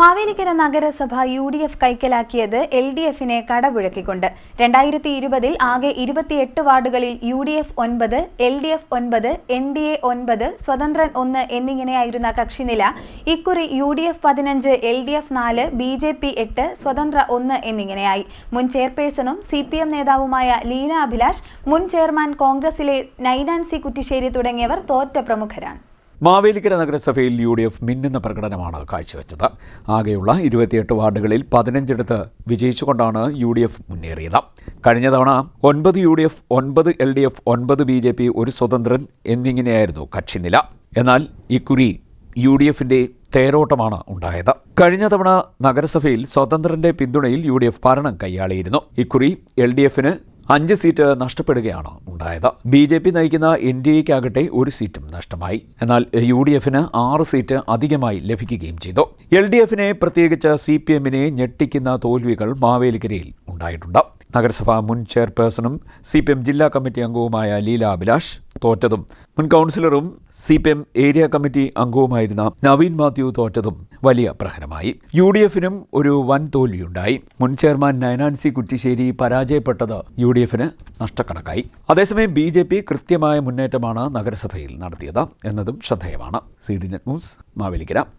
മാവേലിക്കര നഗരസഭ U D F കൈക്കലാക്കിയത് L D എഫിനെ കടപുഴക്കിക്കൊണ്ട്. രണ്ടായിരത്തി ഇരുപതിൽ ആകെ ഇരുപത്തിയെട്ട് വാർഡുകളിൽ യു ഡി എഫ് ഒൻപത് എൽ ഡി എഫ് ഒൻപത് എൻ ഡി എ ഒൻപത് സ്വതന്ത്രൻ ഒന്ന് എന്നിങ്ങനെയായിരുന്ന കക്ഷിനില. ഇക്കുറി യു ഡി എഫ് പതിനഞ്ച് എൽ ഡി എഫ് നാല് ബി ജെ പി എട്ട് സ്വതന്ത്ര ഒന്ന് എന്നിങ്ങനെയായി. മുൻ ചെയർപേഴ്സണും സി പി എം നേതാവുമായ ലീന അഭിലാഷ് മുൻ ചെയർമാൻ കോൺഗ്രസിലെ നൈനാൻസി കുറ്റിശ്ശേരി തുടങ്ങിയവർ തോറ്റ പ്രമുഖരാണ്. മാവേലിക്കര നഗരസഭയിൽ യു ഡി എഫ് മിന്നുന്ന പ്രകടനമാണ് കാഴ്ചവെച്ചത്. ആകെയുള്ള ഇരുപത്തിയെട്ട് വാർഡുകളിൽ പതിനഞ്ചിടത്ത് വിജയിച്ചുകൊണ്ടാണ് യു ഡി എഫ് മുന്നേറിയത്. കഴിഞ്ഞ തവണ ഒൻപത് യു ഡി എഫ് ഒൻപത് എൽ ഡി എഫ് ഒൻപത് ബി ജെ പി ഒരു സ്വതന്ത്രൻ എന്നിങ്ങനെയായിരുന്നു കക്ഷിനില. എന്നാൽ ഇക്കുറി യു ഡി എഫിന്റെ തേരോട്ടമാണ് ഉണ്ടായത്. കഴിഞ്ഞ തവണ നഗരസഭയിൽ സ്വതന്ത്രന്റെ പിന്തുണയിൽ യു ഡി എഫ് ഭരണം കൈയാളിയിരുന്നു. ഇക്കുറി എൽ ഡി എഫിന് അഞ്ച് സീറ്റ് നഷ്ടപ്പെടുകയാണ് ഉണ്ടായത്. ബി ജെ പി നയിക്കുന്ന എൻ ഡി എക്കാകട്ടെ ഒരു സീറ്റും നഷ്ടമായി. എന്നാൽ യു ഡി എഫിന് ആറ് സീറ്റ് അധികമായി ലഭിക്കുകയും ചെയ്തു. എൽ ഡി എഫിനെ പ്രത്യേകിച്ച് സി പി എമ്മിനെ ഞെട്ടിക്കുന്ന തോൽവികൾ മാവേലിക്കരയിൽ ഉണ്ടായിട്ടുണ്ട്. നഗരസഭാ മുൻ ചെയർപേഴ്സണും സി പി എം ജില്ലാ കമ്മിറ്റി അംഗവുമായ ലീല അഭിലാഷ് തോറ്റതും. മുൻ കൗൺസിലറും C P M area committee അംഗവുമായിരുന്ന Naveen Mathew തോറ്റതും വലിയ പ്രഹരമായി. യു ഡി എഫിനും ഒരു വൻ തോൽവിയുണ്ടായി മുൻ ചെയർമാൻ നയനാൻസി കുറ്റിശ്ശേരി പരാജയപ്പെട്ടത് യു ഡി എഫിന് നഷ്ടക്കണക്കായി. അതേസമയം ബി ജെ പി കൃത്യമായ മുന്നേറ്റമാണ് നഗരസഭയിൽ നടത്തിയത് എന്നതും ശ്രദ്ധേയമാണ്. C D net news Mavelikkara.